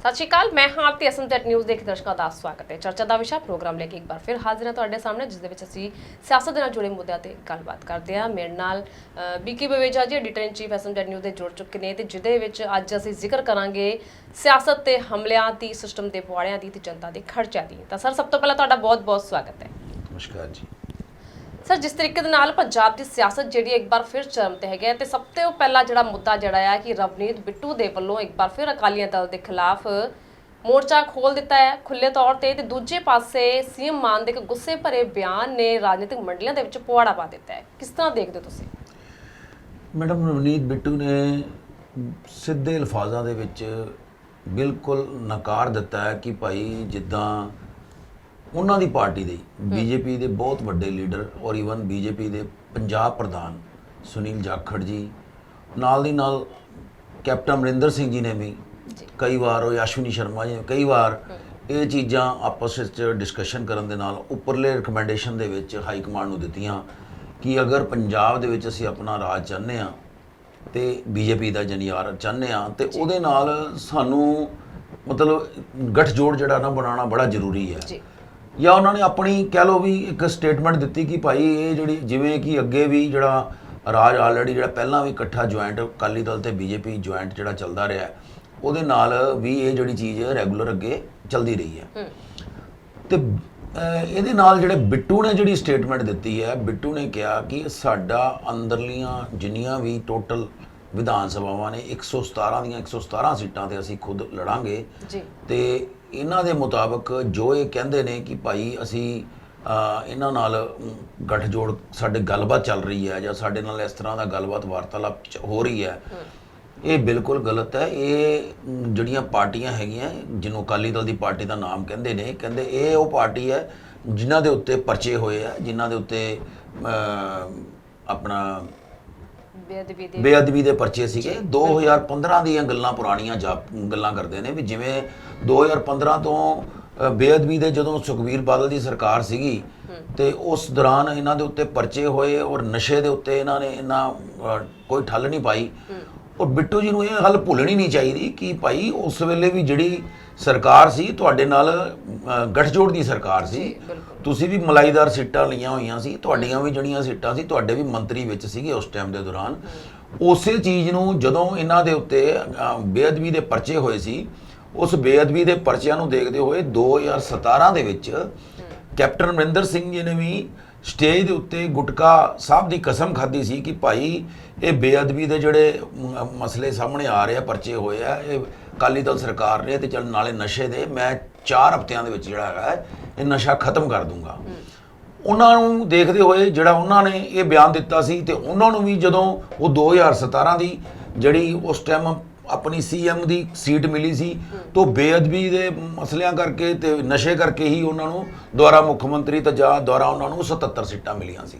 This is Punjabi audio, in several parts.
ਸਤਿ ਸ਼੍ਰੀ ਅਕਾਲ ਮੈਂ ਹਾਂ ਆਰਤੀ ਅਸਮ ਤੱਕ ਨਿਊਜ਼ ਦੇਖ ਦਰਸ਼ਕਾਂ ਦਾ ਸਵਾਗਤ ਹੈ। ਚਰਚਾ ਦਾ ਵਿਸ਼ਾ ਪ੍ਰੋਗਰਾਮ ਲੈ ਕੇ ਇੱਕ ਵਾਰ ਫਿਰ ਹਾਜ਼ਰ ਹਾਂ ਤੁਹਾਡੇ ਸਾਹਮਣੇ ਜਿਸ ਦੇ ਵਿੱਚ ਅਸੀਂ ਸਿਆਸਤ ਦੇ ਨਾਲ ਜੁੜੇ ਮੁੱਦਿਆਂ ਤੇ ਗੱਲਬਾਤ ਕਰਦੇ ਹਾਂ। ਮੇਰੇ ਨਾਲ ਅ, ਬੀਕੀ Baweja ji editor in chief Assam ਤੱਕ ਨਿਊਜ਼ ਦੇ ਜੁੜ ਚੁੱਕੇ ਨੇ ਤੇ ਜਿਹਦੇ ਵਿੱਚ ਅੱਜ ਅਸੀਂ ਜ਼ਿਕਰ ਕਰਾਂਗੇ ਸਿਆਸਤ ਤੇ ਹਮਲਿਆਂ ਦੀ ਸਿਸਟਮ ਦੇ ਪੁਆੜਿਆਂ ਦੀ ਤੇ ਜਨਤਾ ਦੇ ਖਰਚਿਆਂ ਦੀ। ਤਾਂ ਸਰ ਸਭ ਤੋਂ ਪਹਿਲਾਂ ਤੁਹਾਡਾ ਬਹੁਤ-ਬਹੁਤ ਸਵਾਗਤ ਹੈ। ਨਮਸਕਾਰ ਜੀ। ਸਰ, ਜਿਸ ਤਰੀਕੇ ਦੇ ਨਾਲ ਪੰਜਾਬ ਦੀ ਸਿਆਸਤ ਜਿਹੜੀ ਇੱਕ ਵਾਰ ਫਿਰ ਚਰਮ ਤੇ ਹੈਗਾ ਹੈ ਤੇ ਸਭ ਤੋਂ ਪਹਿਲਾ ਜਿਹੜਾ ਮੁੱਦਾ ਜਿਹੜਾ ਹੈ ਕਿ ਰਵਨੀਤ ਬਿੱਟੂ ਦੇ ਵੱਲੋਂ ਇੱਕ ਵਾਰ ਫਿਰ ਅਕਾਲੀਆਂ ਦਲ ਦੇ ਖਿਲਾਫ ਮੋਰਚਾ ਖੋਲ ਦਿੱਤਾ ਹੈ ਖੁੱਲੇ ਤੌਰ ਤੇ ਤੇ ਦੂਜੇ ਪਾਸੇ ਸੀਐਮ ਮਾਨ ਦੇ ਇੱਕ ਗੁੱਸੇ ਭਰੇ ਬਿਆਨ ਨੇ ਰਾਜਨੀਤਿਕ ਮੰਡਲੀਆਂ ਦੇ ਵਿੱਚ ਪੁਆੜਾ ਪਾ ਦਿੱਤਾ ਹੈ। ਕਿਸ ਤਰ੍ਹਾਂ ਦੇਖਦੇ ਹੋ ਤੁਸੀਂ? ਮੈਡਮ, ਰਵਨੀਤ ਬਿੱਟੂ ਨੇ ਸਿੱਧੇ ਅਲਫਾਜ਼ਾਂ ਦੇ ਵਿੱਚ ਬਿਲਕੁਲ ਨਕਾਰ ਦਿੱਤਾ ਹੈ ਕਿ ਭਾਈ ਜਿੱਦਾਂ ਉਹਨਾਂ ਦੀ ਪਾਰਟੀ ਦੇ ਬੀਜੇਪੀ ਦੇ ਬਹੁਤ ਵੱਡੇ ਲੀਡਰ ਔਰ ਇਵਨ ਬੀਜੇਪੀ ਦੇ ਪੰਜਾਬ ਪ੍ਰਧਾਨ ਸੁਨੀਲ ਜਾਖੜ ਜੀ ਨਾਲ ਦੀ ਨਾਲ ਕੈਪਟਨ ਅਮਰਿੰਦਰ ਸਿੰਘ ਜੀ ਨੇ ਵੀ। ਕਈ ਵਾਰ ਉਹ ਅਸ਼ਵਨੀ ਸ਼ਰਮਾ ਜੀ ਨੇ ਕਈ ਵਾਰ ਇਹ ਚੀਜ਼ਾਂ ਆਪਸ ਵਿੱਚ ਡਿਸਕਸ਼ਨ ਕਰਨ ਦੇ ਨਾਲ ਉੱਪਰਲੇ ਰეკਮੈਂਡੇਸ਼ਨ ਦੇ ਵਿੱਚ ਹਾਈ ਕਮਾਂਡ ਨੂੰ ਦਿੱਤੀਆਂ ਕਿ ਅਗਰ ਪੰਜਾਬ ਦੇ ਵਿੱਚ ਅਸੀਂ ਆਪਣਾ ਰਾਜ ਚਾਹੁੰਦੇ ਆ ਤੇ ਬੀਜੇਪੀ ਦਾ ਜਨਿਆਰ ਚਾਹੁੰਦੇ ਆ ਤੇ ਉਹਦੇ ਨਾਲ ਸਾਨੂੰ ਮਤਲਬ ਗੱਠਜੋੜ ਜਿਹੜਾ ਨਾ ਬਣਾਉਣਾ ਬੜਾ ਜ਼ਰੂਰੀ ਹੈ। ਜੀ ਉਹਨਾਂ ਨੇ ਆਪਣੀ ਕਹਿ ਲਓ ਵੀ ਇੱਕ ਸਟੇਟਮੈਂਟ ਦਿੱਤੀ ਕਿ ਭਾਈ ਇਹ ਜਿਹੜੀ ਜਿਵੇਂ ਕਿ ਅੱਗੇ ਵੀ ਜਿਹੜਾ ਰਾਜ ਆਲਰੇਡੀ ਜਿਹੜਾ ਪਹਿਲਾਂ ਵੀ ਇਕੱਠਾ ਜੁਆਇੰਟ ਅਕਾਲੀ ਦਲ ਤੇ ਬੀਜੇਪੀ ਜੁਆਇੰਟ ਜਿਹੜਾ ਚੱਲਦਾ ਰਿਹਾ ਉਹਦੇ ਨਾਲ ਵੀ ਇਹ ਜਿਹੜੀ ਚੀਜ਼ ਰੈਗੂਲਰ ਅੱਗੇ ਚੱਲਦੀ ਰਹੀ ਹੈ। ਤੇ ਇਹਦੇ ਨਾਲ ਜਿਹੜੇ ਬਿੱਟੂ ਨੇ ਜਿਹੜੀ ਸਟੇਟਮੈਂਟ ਦਿੱਤੀ ਹੈ ਬਿੱਟੂ ਨੇ ਕਿਹਾ ਕਿ ਸਾਡਾ ਅੰਦਰਲੀਆਂ ਜਿੰਨੀਆਂ ਵੀ ਟੋਟਲ ਵਿਧਾਨ ਸਭਾਵਾਂ ਨੇ 117 ਦੀਆਂ 117 ਸੀਟਾਂ ਤੇ ਅਸੀਂ ਖੁਦ ਲੜਾਂਗੇ ਜੀ। ਤੇ ਇਹਨਾਂ ਦੇ ਮੁਤਾਬਕ ਜੋ ਇਹ ਕਹਿੰਦੇ ਨੇ ਕਿ ਭਾਈ ਅਸੀਂ ਇਹਨਾਂ ਨਾਲ ਗੱਠਜੋੜ ਸਾਡੇ ਗੱਲਬਾਤ ਚੱਲ ਰਹੀ ਹੈ ਜਾਂ ਸਾਡੇ ਨਾਲ ਇਸ ਤਰ੍ਹਾਂ ਦਾ ਗੱਲਬਾਤ ਵਾਰਤਾਲਾਪ ਹੋ ਰਹੀ ਹੈ ਇਹ ਬਿਲਕੁਲ ਗਲਤ ਹੈ। ਇਹ ਜਿਹੜੀਆਂ ਪਾਰਟੀਆਂ ਹੈਗੀਆਂ ਜਿਹਨੂੰ ਅਕਾਲੀ ਦਲ ਦੀ ਪਾਰਟੀ ਦਾ ਨਾਮ ਕਹਿੰਦੇ ਨੇ ਕਹਿੰਦੇ ਇਹ ਉਹ ਪਾਰਟੀ ਹੈ ਜਿਨ੍ਹਾਂ ਦੇ ਉੱਤੇ ਪਰਚੇ ਹੋਏ ਆ ਜਿਨ੍ਹਾਂ ਦੇ ਉੱਤੇ ਆਪਣਾ ਬੇਅਦਬੀ ਦੇ ਬੇਅਦਬੀ ਦੇ ਪਰਚੇ ਸੀਗੇ। 2015 ਦੀਆਂ ਗੱਲਾਂ ਪੁਰਾਣੀਆਂ ਗੱਲਾਂ ਕਰਦੇ ਨੇ ਵੀ ਜਿਵੇਂ 2015 ਤੋਂ ਬੇਅਦਬੀ ਦੇ ਜਦੋਂ ਸੁਖਵੀਰ ਬਾਦਲ ਦੀ ਸਰਕਾਰ ਸੀਗੀ ਤੇ ਉਸ ਦੌਰਾਨ ਇਹਨਾਂ ਦੇ ਉੱਤੇ ਪਰਚੇ ਹੋਏ ਔਰ ਨਸ਼ੇ ਦੇ ਉੱਤੇ ਇਹਨਾਂ ਨੇ ਇਹਨਾਂ ਕੋਈ ਠੱਲ ਨਹੀਂ ਪਾਈ। ਔਰ ਬਿੱਟੂ ਜੀ ਨੂੰ ਇਹ ਗੱਲ ਭੁੱਲਣੀ ਨਹੀਂ ਚਾਹੀਦੀ ਕਿ ਭਾਈ ਉਸ ਵੇਲੇ ਵੀ ਜਿਹੜੀ ਸਰਕਾਰ ਸੀ ਤੁਹਾਡੇ ਨਾਲ ਗੱਠਜੋੜ ਦੀ ਸਰਕਾਰ ਸੀ। ਤੁਸੀਂ ਵੀ ਮਲਾਈਦਾਰ ਸੀਟਾਂ ਲਈਆਂ ਹੋਈਆਂ ਸੀ ਤੁਹਾਡੀਆਂ ਵੀ ਜਿਹੜੀਆਂ ਸੀਟਾਂ ਸੀ ਤੁਹਾਡੇ ਵੀ ਮੰਤਰੀ ਵਿੱਚ ਸੀਗੇ ਉਸ ਟਾਈਮ ਦੇ ਦੌਰਾਨ। ਉਸੇ ਚੀਜ਼ ਨੂੰ ਜਦੋਂ ਇਹਨਾਂ ਦੇ ਉੱਤੇ ਬੇਅਦਬੀ ਦੇ ਪਰਚੇ ਹੋਏ ਸੀ ਉਸ ਬੇਅਦਬੀ ਦੇ ਪਰਚਿਆਂ ਨੂੰ ਦੇਖਦੇ ਹੋਏ 2017 ਦੇ ਵਿੱਚ ਕੈਪਟਨ ਅਮਰਿੰਦਰ ਸਿੰਘ ਜੀ ਨੇ ਵੀ ਸਟੇਜ ਦੇ ਉੱਤੇ ਗੁਟਕਾ ਸਾਹਿਬ ਦੀ ਕਸਮ ਖਾਧੀ ਸੀ ਕਿ ਭਾਈ ਇਹ ਬੇਅਦਬੀ ਦੇ ਜਿਹੜੇ ਮਸਲੇ ਸਾਹਮਣੇ ਆ ਰਹੇ ਆ, ਪਰਚੇ ਹੋਏ ਆ, ਇਹ ਅਕਾਲੀ ਦਲ ਸਰਕਾਰ ਨੇ ਤੇ ਚੱਲ ਨਾਲੇ ਨਸ਼ੇ ਦੇ, ਮੈਂ 4 ਹਫ਼ਤਿਆਂ ਦੇ ਵਿੱਚ ਜਿਹੜਾ ਹੈਗਾ ਇਹ ਨਸ਼ਾ ਖਤਮ ਕਰ ਦੂੰਗਾ। ਉਹਨਾਂ ਨੂੰ ਦੇਖਦੇ ਹੋਏ ਜਿਹੜਾ ਉਹਨਾਂ ਨੇ ਇਹ ਬਿਆਨ ਦਿੱਤਾ ਸੀ ਤੇ ਉਹਨਾਂ ਨੂੰ ਵੀ ਜਦੋਂ ਉਹ 2017 ਦੀ ਜਿਹੜੀ ਉਸ ਟਾਈਮ ਆਪਣੀ ਸੀਐਮ ਦੀ ਸੀਟ ਮਿਲੀ ਸੀ ਤੋਂ ਬੇਅਦਬੀ ਦੇ ਮਸਲਿਆਂ ਕਰਕੇ ਤੇ ਨਸ਼ੇ ਕਰਕੇ ਹੀ ਉਹਨਾਂ ਨੂੰ ਦੁਆਰਾ ਮੁੱਖ ਮੰਤਰੀ ਤੇ ਜਾਂ ਦੁਆਰਾ ਉਹਨਾਂ ਨੂੰ 77 ਸੀਟਾਂ ਮਿਲੀਆਂ ਸੀ।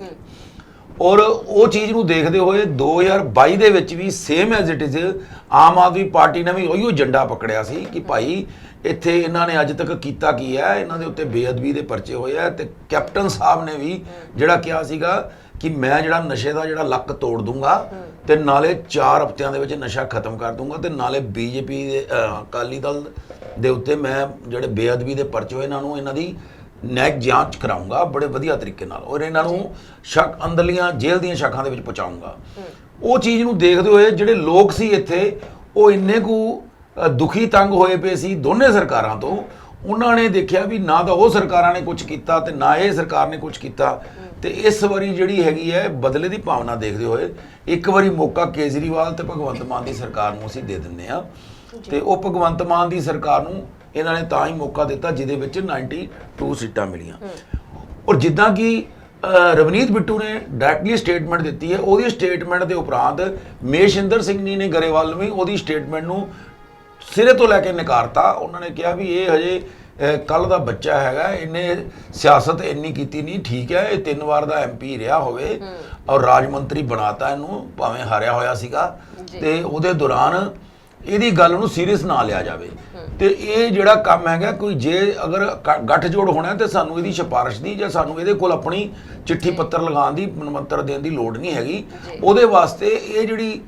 ਔਰ ਉਹ ਚੀਜ਼ ਨੂੰ ਦੇਖਦੇ ਹੋਏ 2022 ਦੇ ਵਿੱਚ ਵੀ same as it is Aam Aadmi party ਨੇ ਵੀ ਉਹੀਓ ਝੰਡਾ ਪਕੜਿਆ ਸੀ ਕਿ ਭਾਈ ਇੱਥੇ ਇਹਨਾਂ ਨੇ ਅੱਜ ਤੱਕ ਕੀਤਾ ਕੀ ਹੈ? ਇਹਨਾਂ ਦੇ ਉੱਤੇ ਬੇਅਦਬੀ ਦੇ ਪਰਚੇ ਹੋਏ ਆ ਤੇ ਕੈਪਟਨ ਸਾਹਿਬ ਨੇ ਵੀ ਜਿਹੜਾ ਕਿਹਾ ਸੀਗਾ ਕਿ ਮੈਂ ਜਿਹੜਾ ਨਸ਼ੇ ਦਾ ਜਿਹੜਾ ਲੱਕ ਤੋੜ ਦੂੰਗਾ ਤੇ ਨਾਲੇ 4 ਹਫ਼ਤਿਆਂ ਦੇ ਵਿੱਚ ਨਸ਼ਾ ਖਤਮ ਕਰ ਦੂੰਗਾ ਤੇ ਨਾਲੇ ਬੀਜੇਪੀ ਦੇ ਅਕਾਲੀ ਦਲ ਦੇ ਉੱਤੇ ਮੈਂ ਜਿਹੜੇ ਬੇਅਦਬੀ ਦੇ ਪਰਚੇ ਹੋਏ ਇਹਨਾਂ ਨੂੰ ਇਹਨਾਂ ਦੀ ਨੈਕ ਜਾਂਚ ਕਰਾਉਂਗਾ ਬੜੇ ਵਧੀਆ ਤਰੀਕੇ ਨਾਲ ਔਰ ਇਹਨਾਂ ਨੂੰ ਸ਼ੱਕ ਅੰਦਰਲੀਆਂ ਜੇਲ੍ਹ ਦੀਆਂ ਸ਼ਾਖਾਂ ਦੇ ਵਿੱਚ ਪਹੁੰਚਾਉਂਗਾ ਉਹ ਚੀਜ਼ ਨੂੰ ਦੇਖਦੇ ਹੋਏ ਜਿਹੜੇ ਲੋਕ ਸੀ ਇੱਥੇ ਉਹ ਇੰਨੇ ਕੁ ਦੁਖੀ ਤੰਗ ਹੋਏ ਪਏ ਸੀ ਦੋਨੇ ਸਰਕਾਰਾਂ ਤੋਂ। ਉਹਨਾਂ ਨੇ ਦੇਖਿਆ ਵੀ ਨਾ ਤਾਂ ਉਹ ਸਰਕਾਰਾਂ ਨੇ ਕੁਝ ਕੀਤਾ ਤੇ ਨਾ ਇਹ ਸਰਕਾਰ ਨੇ ਕੁਝ ਕੀਤਾ। ਤੇ ਇਸ ਵਾਰੀ ਜਿਹੜੀ ਹੈਗੀ ਹੈ ਬਦਲੇ ਦੀ ਭਾਵਨਾ ਦੇਖਦੇ ਹੋਏ ਇੱਕ ਵਾਰੀ ਮੌਕਾ ਕੇਜਰੀਵਾਲ ਤੇ ਭਗਵੰਤ ਮਾਨ ਦੀ ਸਰਕਾਰ ਨੂੰ ਅਸੀਂ ਦੇ ਦਿੰਨੇ ਆ ਤੇ ਉਹ ਭਗਵੰਤ ਮਾਨ ਦੀ ਸਰਕਾਰ ਨੂੰ ਇਹਨਾਂ ਨੇ ਤਾਂ ਹੀ ਮੌਕਾ ਦਿੱਤਾ ਜਿਹਦੇ ਵਿੱਚ 92 ਸੀਟਾਂ ਮਿਲੀਆਂ। ਔਰ ਜਿੱਦਾਂ ਕਿ ਰਵਨੀਤ ਬਿੱਟੂ ਨੇ ਡਾਇਰੈਕਟਲੀ ਸਟੇਟਮੈਂਟ ਦਿੱਤੀ ਹੈ ਉਹਦੀ ਸਟੇਟਮੈਂਟ ਦੇ ਉਪਰੰਤ ਮੇਸ਼ਿੰਦਰ ਸਿੰਘ ਜੀ ਨੇ ਗਰੇਵਾਲ ਨੂੰ ਉਹਦੀ ਸਟੇਟਮੈਂਟ ਨੂੰ ਸਿਰੇ ਤੋਂ ਲੈ ਕੇ ਨਕਾਰਤਾ। ਉਹਨਾਂ ਨੇ ਕਿਹਾ ਵੀ ਇਹ ਹਜੇ ਕੱਲ ਦਾ ਬੱਚਾ ਹੈਗਾ ਇਹਨੇ ਸਿਆਸਤ ਇੰਨੀ ਕੀਤੀ ਨਹੀਂ ਠੀਕ ਹੈ ਇਹ ਤਿੰਨ ਵਾਰ ਦਾ ਐਮਪੀ ਰਿਹਾ ਹੋਵੇ ਔਰ ਰਾਜ ਮੰਤਰੀ ਬਣਾਤਾ ਇਹਨੂੰ ਭਾਵੇਂ ਹਾਰਿਆ ਹੋਇਆ ਸੀਗਾ ਤੇ ਉਹਦੇ ਦੌਰਾਨ ਇਹਦੀ ਗੱਲ ਨੂੰ ਸੀਰੀਅਸ ਨਾ ਲਿਆ ਜਾਵੇ। ਤੇ ਇਹ ਜਿਹੜਾ ਕੰਮ ਹੈਗਾ ਕੋਈ ਜੇ ਅਗਰ ਗੱਠਜੋੜ ਹੋਣਾ ਤੇ ਸਾਨੂੰ ਇਹਦੀ ਸਿਫਾਰਿਸ਼ ਦੀ ਜਾਂ ਸਾਨੂੰ ਇਹਦੇ ਕੋਲ ਆਪਣੀ ਚਿੱਠੀ ਪੱਤਰ ਲਗਾਉਣ ਦੀ ਮੰਤਰ ਦੇਣ ਦੀ ਲੋੜ ਨਹੀਂ ਹੈਗੀ ਉਹਦੇ ਵਾਸਤੇ ਇਹ ਜਿਹੜੀ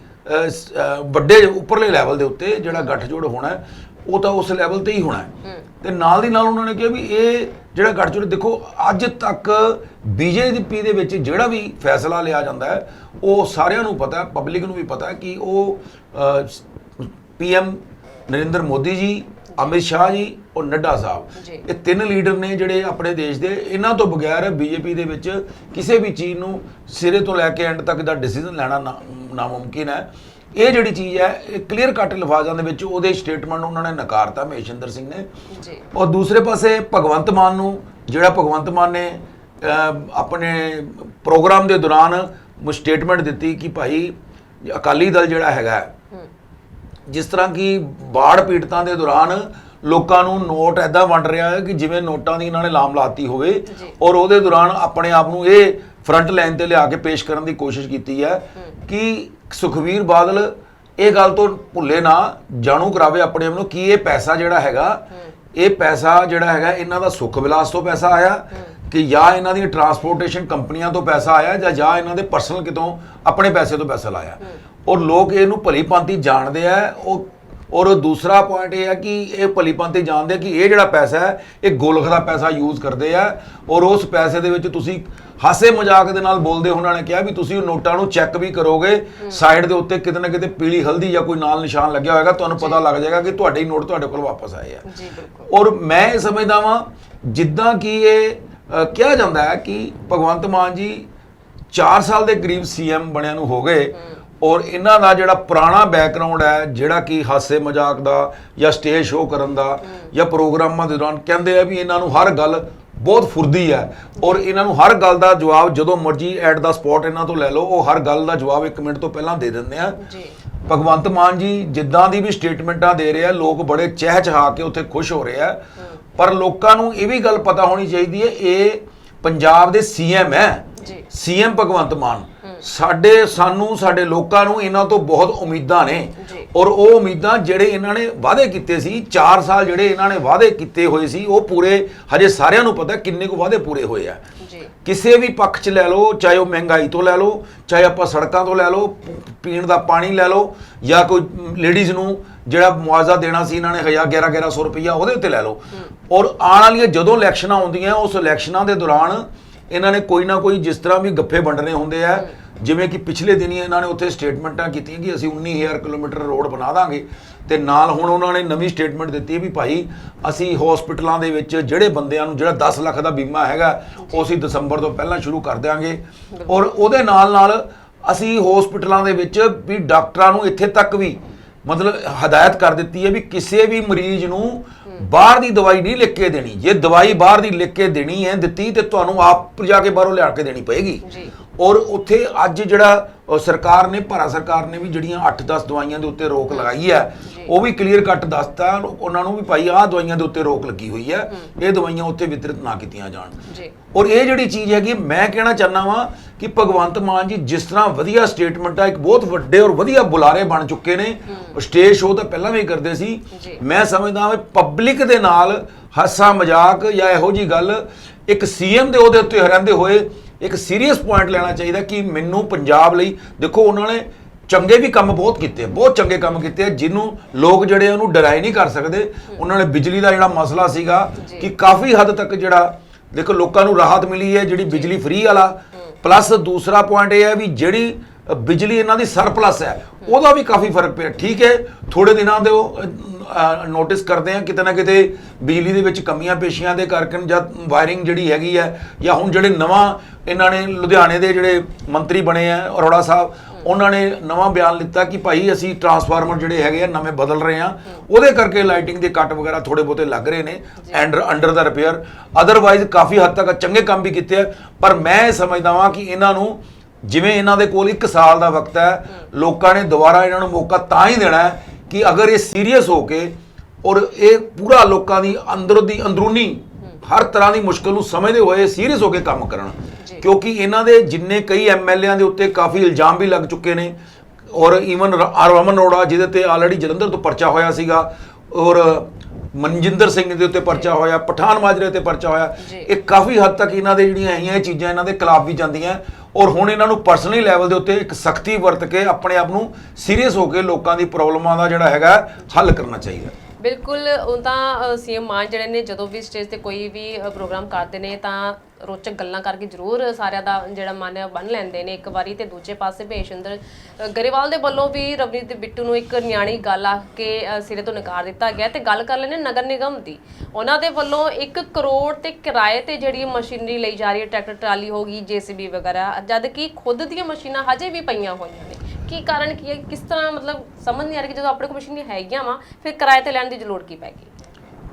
ਵੱਡੇ ਉੱਪਰਲੇ ਲੈਵਲ ਦੇ ਉੱਤੇ ਜਿਹੜਾ ਗੱਠਜੋੜ ਹੋਣਾ ਉਹ ਤਾਂ ਉਸ ਲੈਵਲ ਤੇ ਹੀ ਹੋਣਾ ਹੈ। ਤੇ ਨਾਲ ਦੀ ਨਾਲ ਉਹਨਾਂ ਨੇ ਕਿਹਾ ਵੀ ਇਹ ਜਿਹੜਾ ਗੱਠਜੋੜ ਦੇਖੋ ਅੱਜ ਤੱਕ ਬੀਜੇਪੀ ਦੇ ਵਿੱਚ ਜਿਹੜਾ ਵੀ ਫੈਸਲਾ ਲਿਆ ਜਾਂਦਾ ਹੈ ਉਹ ਸਾਰਿਆਂ ਨੂੰ ਪਤਾ ਹੈ ਪਬਲਿਕ ਨੂੰ ਵੀ ਪਤਾ ਹੈ ਕਿ ਉਹ ਪੀਐਮ ਨਰਿੰਦਰ ਮੋਦੀ ਜੀ ਅਮਿਤ ਸ਼ਾਹ ਜੀ ਔਰ ਨੱਡਾ। ਸਾਹਿਬ। ਇਹ ਤਿੰਨ ਲੀਡਰ ਨੇ ਜਿਹੜੇ ਆਪਣੇ ਦੇਸ਼ ਦੇ ਇਹਨਾਂ ਤੋਂ ਬਗੈਰ ਬੀਜੇਪੀ ਦੇ ਵਿੱਚ ਕਿਸੇ ਵੀ ਚੀਜ਼ ਨੂੰ ਸਿਰੇ ਤੋਂ ਲੈ ਕੇ ਐਂਡ ਤੱਕ ਦਾ ਡਿਸੀਜਨ ਲੈਣਾ ਨਾ- ਨਾਮੁਮਕਿਨ ਹੈ। ਇਹ ਜਿਹੜੀ ਚੀਜ਼ ਹੈ ਇਹ ਕਲੀਅਰ ਕੱਟ ਲਫਾਜ਼ਾਂ ਦੇ ਵਿੱਚ ਉਹਦੇ ਸਟੇਟਮੈਂਟ ਉਹਨਾਂ ਨੇ ਨਕਾਰਤਾ ਮਹੇਸ਼ਿੰਦਰ ਸਿੰਘ ਨੇ। ਜੀ। ਔਰ ਦੂਸਰੇ ਪਾਸੇ ਭਗਵੰਤ ਮਾਨ ਨੂੰ ਜਿਹੜਾ ਭਗਵੰਤ ਮਾਨ ਨੇ ਆਪਣੇ ਪ੍ਰੋਗਰਾਮ ਦੇ ਦੌਰਾਨ ਸਟੇਟਮੈਂਟ ਦਿੱਤੀ ਕਿ ਭਾਈ ਅਕਾਲੀ ਦਲ ਜਿਹੜਾ ਹੈਗਾ ਜਿਸ ਤਰ੍ਹਾਂ ਕਿ ਬਾੜ ਪੀੜਤਾਂ ਦੇ ਦੌਰਾਨ ਲੋਕਾਂ ਨੂੰ ਨੋਟ ਐਦਾਂ ਵੰਡ ਰਿਹਾ ਹੈ ਕਿ ਜਿਵੇਂ ਨੋਟਾਂ ਦੀ ਇਹਨਾਂ ਨੇ ਲਾਮ ਲਾਤੀ ਹੋਵੇ। ਔਰ ਉਹਦੇ ਦੌਰਾਨ ਆਪਣੇ ਆਪ ਨੂੰ ਇਹ ਫਰੰਟ ਲਾਈਨ ਤੇ ਲਿਆ ਕੇ ਪੇਸ਼ ਕਰਨ ਦੀ ਕੋਸ਼ਿਸ਼ ਕੀਤੀ ਹੈ। ਕਿ ਸੁਖਵੀਰ ਬਾਦਲ ਇਹ ਗੱਲ ਤੋਂ ਭੁੱਲੇ ਨਾ ਜਾਣੂ ਕਰਾਵੇ ਆਪਣੇ ਆਪ ਨੂੰ ਕਿ ਇਹ ਪੈਸਾ ਜਿਹੜਾ ਹੈਗਾ ਇਹ ਪੈਸਾ ਜਿਹੜਾ ਹੈਗਾ ਇਹਨਾਂ ਦਾ ਸੁਖ ਵਿਲਾਸ ਤੋਂ ਪੈਸਾ ਆਇਆ ਕਿ ਜਾਂ ਇਹਨਾਂ ਦੀਆਂ ਟਰਾਂਸਪੋਰਟੇਸ਼ਨ ਕੰਪਨੀਆਂ ਤੋਂ ਪੈਸਾ ਆਇਆ ਜਾਂ ਜਾਂ ਇਹਨਾਂ ਦੇ ਪਰਸਨਲ ਕਿਤੋਂ ਆਪਣੇ ਪੈਸੇ ਤੋਂ ਪੈਸਾ ਲਾਇਆ। ਔਰ ਲੋਕ ਇਹਨੂੰ ਭਲੀ ਭਾਂਤੀ ਜਾਣਦੇ ਆ ਉਹ ਔਰ ਦੂਸਰਾ ਪੁਆਇੰਟ ਇਹ ਹੈ ਕਿ ਇਹ ਭਲੀ ਭਾਂਤੀ ਜਾਣਦੇ ਕਿ ਇਹ ਜਿਹੜਾ ਪੈਸਾ ਹੈ ਇਹ ਗੋਲਖ ਦਾ ਪੈਸਾ ਯੂਜ਼ ਕਰਦੇ ਆ। ਔਰ ਉਸ ਪੈਸੇ ਦੇ ਵਿੱਚ ਤੁਸੀਂ ਹਾਸੇ ਮਜ਼ਾਕ ਦੇ ਨਾਲ ਬੋਲਦੇ ਉਹਨਾਂ ਨੇ ਕਿਹਾ ਵੀ ਤੁਸੀਂ ਉਹ ਨੋਟਾਂ ਨੂੰ ਚੈੱਕ ਵੀ ਕਰੋਗੇ ਸਾਈਡ ਦੇ ਉੱਤੇ ਕਿਤੇ ਨਾ ਕਿਤੇ ਪੀਲੀ ਹਲਦੀ ਜਾਂ ਕੋਈ ਨਾਲ ਨਿਸ਼ਾਨ ਲੱਗਿਆ ਹੋਏਗਾ ਤੁਹਾਨੂੰ ਪਤਾ ਲੱਗ ਜਾਏਗਾ ਕਿ ਤੁਹਾਡੇ ਨੋਟ ਤੁਹਾਡੇ ਕੋਲ ਵਾਪਸ ਆਏ ਆ। ਜੀ ਬਿਲਕੁਲ। ਔਰ ਮੈਂ ਇਹ ਸਮਝਦਾ ਵਾਂ ਜਿੱਦਾਂ ਕਿ ਇਹ ਕਿਹਾ ਜਾਂਦਾ ਹੈ ਕਿ ਭਗਵੰਤ ਮਾਨ ਜੀ 4 ਸਾਲ ਦੇ ਕਰੀਬ ਸੀਐਮ ਬਣਿਆ ਨੂੰ ਹੋ ਗਏ। ਔਰ ਇਹਨਾਂ ਦਾ ਜਿਹੜਾ ਪੁਰਾਣਾ ਬੈਕਗ੍ਰਾਉਂਡ ਹੈ ਜਿਹੜਾ ਕਿ ਹਾਸੇ ਮਜ਼ਾਕ ਦਾ ਜਾਂ ਸਟੇਜ ਸ਼ੋਅ ਕਰਨ ਦਾ ਜਾਂ ਪ੍ਰੋਗਰਾਮਾਂ ਦੇ ਦੌਰਾਨ ਕਹਿੰਦੇ ਆ ਵੀ ਇਹਨਾਂ ਨੂੰ ਹਰ ਗੱਲ ਬਹੁਤ ਫੁਰਦੀ ਹੈ ਔਰ ਇਹਨਾਂ ਨੂੰ ਹਰ ਗੱਲ ਦਾ ਜਵਾਬ ਜਦੋਂ ਮਰਜ਼ੀ ਐਟ ਦਾ ਸਪੌਟ ਇਹਨਾਂ ਤੋਂ ਲੈ ਲਓ ਉਹ ਹਰ ਗੱਲ ਦਾ ਜਵਾਬ 1 ਮਿੰਟ ਤੋਂ ਪਹਿਲਾਂ ਦੇ ਦਿੰਦੇ ਆ। ਜੀ। ਭਗਵੰਤ ਮਾਨ ਜੀ ਜਿੱਦਾਂ ਦੀ ਵੀ ਸਟੇਟਮੈਂਟਾਂ ਦੇ ਰਹੇ ਆ ਲੋਕ ਬੜੇ ਚਹਿਚਹਾ ਕੇ ਉੱਥੇ ਖੁਸ਼ ਹੋ ਰਹੇ ਆ। ਪਰ ਲੋਕਾਂ ਨੂੰ ਇਹ ਵੀ ਗੱਲ ਪਤਾ ਹੋਣੀ ਚਾਹੀਦੀ ਹੈ ਇਹ ਪੰਜਾਬ ਦੇ ਸੀਐਮ ਹੈ। ਜੀ। ਸੀਐਮ ਭਗਵੰਤ ਮਾਨ ਸਾਡੇ ਸਾਨੂੰ ਸਾਡੇ ਲੋਕਾਂ ਨੂੰ ਇਹਨਾਂ ਤੋਂ ਬਹੁਤ ਉਮੀਦਾਂ ਨੇ। ਔਰ ਉਹ ਉਮੀਦਾਂ ਜਿਹੜੇ ਇਹਨਾਂ ਨੇ ਵਾਅਦੇ ਕੀਤੇ ਸੀ 4 ਸਾਲ ਜਿਹੜੇ ਇਹਨਾਂ ਨੇ ਵਾਅਦੇ ਕੀਤੇ ਹੋਏ ਸੀ ਉਹ ਪੂਰੇ ਹਜੇ ਸਾਰਿਆਂ ਨੂੰ ਪਤਾ ਕਿੰਨੇ ਕੁ ਵਾਅਦੇ ਪੂਰੇ ਹੋਏ ਆ। ਜੀ। ਕਿਸੇ ਵੀ ਪੱਖ 'ਚ ਲੈ ਲਓ ਚਾਹੇ ਉਹ ਮਹਿੰਗਾਈ ਤੋਂ ਲੈ ਲਓ ਚਾਹੇ ਆਪਾਂ ਸੜਕਾਂ ਤੋਂ ਲੈ ਲਓ ਪੀਣ ਦਾ ਪਾਣੀ ਲੈ ਲਓ ਜਾਂ ਕੋਈ ਲੇਡੀਜ਼ ਨੂੰ ਜਿਹੜਾ ਮੁਆਵਜ਼ਾ ਦੇਣਾ ਸੀ ਇਹਨਾਂ ਨੇ 1000 11 1100 ਰੁਪਈਆ ਉਹਦੇ ਉੱਤੇ ਲੈ ਲਓ। ਔਰ ਆਉਣ ਵਾਲੀਆਂ ਜਦੋਂ ਇਲੈਕਸ਼ਨਾਂ ਆਉਂਦੀਆਂ ਉਸ ਇਲੈਕਸ਼ਨਾਂ ਦੇ ਦੌਰਾਨ ਇਹਨਾਂ ਨੇ ਕੋਈ ਨਾ ਕੋਈ ਜਿਸ ਤਰ੍ਹਾਂ ਵੀ ਗੱਫੇ ਵੰਡਣੇ ਹੁੰਦੇ ਆ, ਜਿਵੇਂ ਕਿ ਪਿਛਲੇ ਦਿਨੀ ਇਹਨਾਂ ਨੇ ਉੱਥੇ ਸਟੇਟਮੈਂਟਾਂ ਕੀਤੀਆਂ ਕਿ ਅਸੀਂ 19000 ਕਿਲੋਮੀਟਰ ਰੋਡ ਬਣਾ ਦਾਂਗੇ। ਤੇ ਨਾਲ ਹੁਣ ਉਹਨਾਂ ਨੇ ਨਵੀਂ ਸਟੇਟਮੈਂਟ ਦਿੱਤੀ ਵੀ ਭਾਈ ਅਸੀਂ ਹਸਪੀਟਲਾਂ ਦੇ ਵਿੱਚ ਜਿਹੜੇ ਬੰਦਿਆਂ ਨੂੰ ਜਿਹੜਾ 10 ਲੱਖ ਦਾ ਬੀਮਾ ਹੈਗਾ, ਉਹ ਅਸੀਂ ਦਸੰਬਰ ਤੋਂ ਪਹਿਲਾਂ ਸ਼ੁਰੂ ਕਰ ਦਿਆਂਗੇ। ਔਰ ਉਹਦੇ ਨਾਲ ਨਾਲ ਅਸੀਂ ਹਸਪੀਟਲਾਂ ਦੇ ਵਿੱਚ ਵੀ ਡਾਕਟਰਾਂ ਨੂੰ ਇੱਥੇ ਤੱਕ ਵੀ ਮਤਲਬ ਹਦਾਇਤ ਕਰ ਦਿੱਤੀ ਹੈ ਵੀ ਕਿਸੇ ਵੀ ਮਰੀਜ਼ ਨੂੰ ਬਾਹਰ ਦੀ ਦਵਾਈ ਨਹੀਂ ਲਿਖ ਕੇ ਦੇਣੀ। ਜੇ ਦਵਾਈ ਬਾਹਰ ਦੀ ਲਿਖ ਕੇ ਦੇਣੀ ਹੈ ਦਿੱਤੀ ਤੇ ਤੁਹਾਨੂੰ ਆਪ ਜਾ ਕੇ ਬਾਹਰੋਂ ਲਿਆ ਕੇ ਦੇਣੀ ਪਏਗੀ। ਜੀ। ਔਰ ਉੱਥੇ ਅੱਜ ਜਿਹੜਾ ਸਰਕਾਰ ਨੇ ਭਾਰਤ ਸਰਕਾਰ ਨੇ ਵੀ ਜਿਹੜੀਆਂ 8-10 ਦਵਾਈਆਂ ਦੇ ਉੱਤੇ ਰੋਕ ਲਗਾਈ ਹੈ। ਉਹ ਵੀ ਕਲੀਅਰ ਕੱਟ ਦੱਸਤਾ। ਉਹਨਾਂ ਨੂੰ ਵੀ ਭਾਈ ਆਹ ਦਵਾਈਆਂ ਦੇ ਉੱਤੇ ਰੋਕ ਲੱਗੀ ਹੋਈ ਹੈ। ਇਹ ਦਵਾਈਆਂ ਉੱਥੇ ਵਿਤਰਿਤ ਨਾ ਕੀਤੀਆਂ ਜਾਣ। ਔਰ ਇਹ ਜਿਹੜੀ ਚੀਜ਼ ਹੈਗੀ ਮੈਂ ਕਹਿਣਾ ਚਾਹੁੰਦਾ ਵਾਂ ਕਿ ਭਗਵੰਤ ਮਾਨ ਜੀ ਜਿਸ ਤਰ੍ਹਾਂ ਵਧੀਆ ਸਟੇਟਮੈਂਟ ਆ ਇੱਕ ਬਹੁਤ ਵੱਡੇ ਔਰ ਵਧੀਆ ਬੁਲਾਰੇ ਬਣ ਚੁੱਕੇ ਨੇ। ਸਟੇਜ ਸ਼ੋਅ ਤਾਂ ਪਹਿਲਾਂ ਵੀ ਕਰਦੇ ਸੀ। ਮੈਂ ਸਮਝਦਾ ਹਾਂ ਪਬਲਿਕ ਦੇ ਨਾਲ ਹਾਸਾ ਮਜ਼ਾਕ ਜਾਂ ਇਹੋ ਜੀ ਗੱਲ ਇੱਕ ਸੀਐਮ ਦੇ ਉਹਦੇ ਉੱਤੇ ਰਹਿੰਦੇ ਹੋਏ ਇੱਕ ਸੀਰੀਅਸ ਪੁਆਇੰਟ ਲੈਣਾ ਚਾਹੀਦਾ ਕਿ ਮੈਨੂੰ ਪੰਜਾਬ ਲਈ ਦੇਖੋ ਉਹਨਾਂ ਨੇ ਚੰਗੇ ਵੀ ਕੰਮ ਬਹੁਤ ਕੀਤੇ ਬਹੁਤ ਚੰਗੇ ਕੰਮ ਕੀਤੇ ਆ, ਜਿਹਨੂੰ ਲੋਕ ਜਿਹੜੇ ਉਹਨੂੰ ਡਰਾਈ ਨਹੀਂ ਕਰ ਸਕਦੇ। ਉਹਨਾਂ ਨੇ ਬਿਜਲੀ ਦਾ ਜਿਹੜਾ ਮਸਲਾ ਸੀਗਾ। ਕਿ ਕਾਫੀ ਹੱਦ ਤੱਕ ਜਿਹੜਾ ਦੇਖੋ ਲੋਕਾਂ ਨੂੰ ਰਾਹਤ ਮਿਲੀ ਹੈ ਜਿਹੜੀ ਬਿਜਲੀ ਫ੍ਰੀ ਵਾਲਾ। ਪਲੱਸ ਦੂਸਰਾ ਪੁਆਇੰਟ ਇਹ ਹੈ ਵੀ ਜਿਹੜੀ ਬਿਜਲੀ ਇਹਨਾਂ ਦੀ ਸਰਪਲਸ ਹੈ, ਉਹਦਾ ਵੀ ਕਾਫੀ ਫ਼ਰਕ ਪਿਆ। ਠੀਕ ਹੈ ਥੋੜੇ ਦਿਨਾਂ ਦੇ ਉਹ ਨੋਟਿਸ ਕਰਦੇ ਆ ਕਿਤੇ ਨਾ ਕਿਤੇ ਬਿਜਲੀ ਦੇ ਵਿੱਚ ਕਮੀਆਂ ਪੇਸ਼ੀਆਂ ਦੇ ਕਰਕੇ ਜਾਂ ਵਾਇਰਿੰਗ ਜਿਹੜੀ ਹੈਗੀ ਹੈ, ਜਾਂ ਹੁਣ ਜਿਹੜੇ ਨਵਾਂ ਇਹਨਾਂ ਨੇ ਲੁਧਿਆਣੇ ਦੇ ਜਿਹੜੇ ਮੰਤਰੀ ਬਣੇ ਆ ਅਰੋੜਾ ਸਾਹਿਬ ਉਹਨਾਂ ਨੇ ਨਵਾਂ ਬਿਆਨ ਲਿੱਤਾ ਕਿ ਭਾਈ ਅਸੀਂ ਟਰਾਂਸਫਾਰਮਰ ਜਿਹੜੇ ਹੈਗੇ ਆ ਨਵੇਂ ਬਦਲ ਰਹੇ ਆ। ਉਹਦੇ ਕਰਕੇ ਲਾਈਟਿੰਗ ਦੇ ਕੱਟ ਵਗੈਰਾ ਥੋੜੇ ਬਹੁਤੇ ਲੱਗ ਰਹੇ ਨੇ and under the repair otherwise ਕਾਫੀ ਹੱਦ ਤੱਕ ਚੰਗੇ ਕੰਮ ਵੀ ਕੀਤੇ ਆ। ਪਰ ਮੈਂ ਇਹ ਸਮਝਦਾ ਵਾਂ ਕਿ ਇਹਨਾਂ ਨੂੰ ਜਿਵੇਂ ਇਹਨਾਂ ਦੇ ਕੋਲ 1 ਸਾਲ ਦਾ ਵਕਤ ਹੈ ਲੋਕਾਂ ਨੇ ਦੁਬਾਰਾ ਇਹਨਾਂ ਨੂੰ ਮੌਕਾ ਤਾਂ ਹੀ ਦੇਣਾ ਹੈ ਕਿ ਅਗਰ ਇਹ ਸੀਰੀਅਸ ਹੋ ਕੇ ਔਰ ਇਹ ਪੂਰਾ ਲੋਕਾਂ ਦੀ ਅੰਦਰੋਂ ਦੀ ਅੰਦਰੂਨੀ ਹਰ ਤਰ੍ਹਾਂ ਦੀ ਮੁਸ਼ਕਲ ਨੂੰ ਸਮਝਦੇ ਹੋਏ ਸੀਰੀਅਸ ਹੋ ਕੇ ਕੰਮ ਕਰਨ। ਕਿਉਂਕਿ ਇਹਨਾਂ ਦੇ ਜਿੰਨੇ ਕਈ ਐਮਐਲਏਆਂ ਦੇ ਉੱਤੇ ਕਾਫੀ ਇਲਜ਼ਾਮ ਵੀ ਲੱਗ ਚੁੱਕੇ ਨੇ। ਔਰ ਈਵਨ ਰਮਨ ਅਰੋੜਾ ਜਿਹਦੇ ਤੇ ਆਲਰੇਡੀ ਜਲੰਧਰ ਤੋਂ ਪਰਚਾ ਹੋਇਆ ਸੀਗਾ ਔਰ ਮਨਜਿੰਦਰ ਸਿੰਘ ਦੇ ਉੱਤੇ ਪਰਚਾ ਹੋਇਆ ਪਠਾਨ ਮਾਜਰੇ ਤੇ ਪਰਚਾ ਹੋਇਆ। ਇਹ ਕਾਫੀ ਹੱਦ ਤੱਕ ਇਹਨਾਂ ਦੇ ਜਿਹੜੀਆਂ ਹੈਗੀਆਂ ਇਹ ਚੀਜ਼ਾਂ ਇਹਨਾਂ ਦੇ ਖਿਲਾਫ ਵੀ ਜਾਂਦੀਆਂ। ਔਰ ਹੁਣ ਇਹਨਾਂ ਨੂੰ ਪਰਸਨਲੀ ਲੈਵਲ ਦੇ ਉੱਤੇ ਇੱਕ ਸਖਤੀ ਵਰਤ ਕੇ ਆਪਣੇ ਆਪ ਨੂੰ ਸੀਰੀਅਸ ਹੋ ਕੇ ਲੋਕਾਂ ਦੀ ਪ੍ਰੋਬਲਮਾਂ ਦਾ ਜਿਹੜਾ ਹੈਗਾ ਹੱਲ ਕਰਨਾ ਚਾਹੀਦਾ। ਬਿਲਕੁਲ ਉਹ ਤਾਂ ਸੀਐਮ ਮਾਨ ਜਿਹੜੇ ਨੇ ਜਦੋਂ ਵੀ ਸਟੇਜ ਤੇ ਕੋਈ ਵੀ ਪ੍ਰੋਗਰਾਮ ਕਰਦੇ ਨੇ ਤਾਂ ਰੋਚਕ ਗੱਲਾਂ ਕਰਕੇ ਜ਼ਰੂਰ ਸਾਰਿਆਂ ਦਾ ਜਿਹੜਾ ਮਨ ਹੈ ਉਹ ਬੰਨ ਲੈਂਦੇ ਨੇ। ਇੱਕ ਵਾਰੀ ਤੇ ਦੂਜੇ ਪਾਸੇ ਭੇਸ਼ਿੰਦਰ ਅ, ਗਰੇਵਾਲ ਦੇ ਵੱਲੋਂ ਵੀ ਰਵਨੀਤ ਬਿੱਟੂ ਨੂੰ ਇੱਕ ਨਿਆਣੀ ਗੱਲ ਆ ਕੇ ਸਿਰੇ ਤੋਂ ਨਕਾਰ ਦਿੱਤਾ ਗਿਆ ਤੇ ਗੱਲ ਕਰ ਲੈਣੇ ਨਗਰ ਨਿਗਮ ਦੀ। ਉਹਨਾਂ ਦੇ ਵੱਲੋਂ 1 ਕਰੋੜ ਤੇ ਕਿਰਾਏ ਤੇ ਜਿਹੜੀ ਮਸ਼ੀਨਰੀ ਲਈ ਜਾ ਰਹੀ ਹੈ ਟਰੈਕਟਰ ਟਰਾਲੀ ਹੋ ਗਈ ਜੀਸੀਬੀ ਵਗੈਰਾ ਜਦ ਕਿ ਖੁਦ ਦੀਆਂ ਮਸ਼ੀਨਾਂ ਹਜੇ ਵੀ ਪਈਆਂ ਹੋਈਆਂ ਨੇ। ਕੀ ਕਾਰਨ ਕੀ ਹੈ? ਕਿਸ ਤਰ੍ਹਾਂ ਮਤਲਬ ਸਮਝ ਨਹੀਂ ਆ ਰਿਹਾ ਕਿ ਜਦੋਂ ਆਪਣੇ ਕੋਲ ਮਸ਼ੀਨਾਂ ਹੈਗੀਆਂ ਵਾ ਫਿਰ ਕਿਰਾਏ ਤੇ ਲੈਣ ਦੀ ਲੋੜ ਕੀ ਪੈ ਗਈ?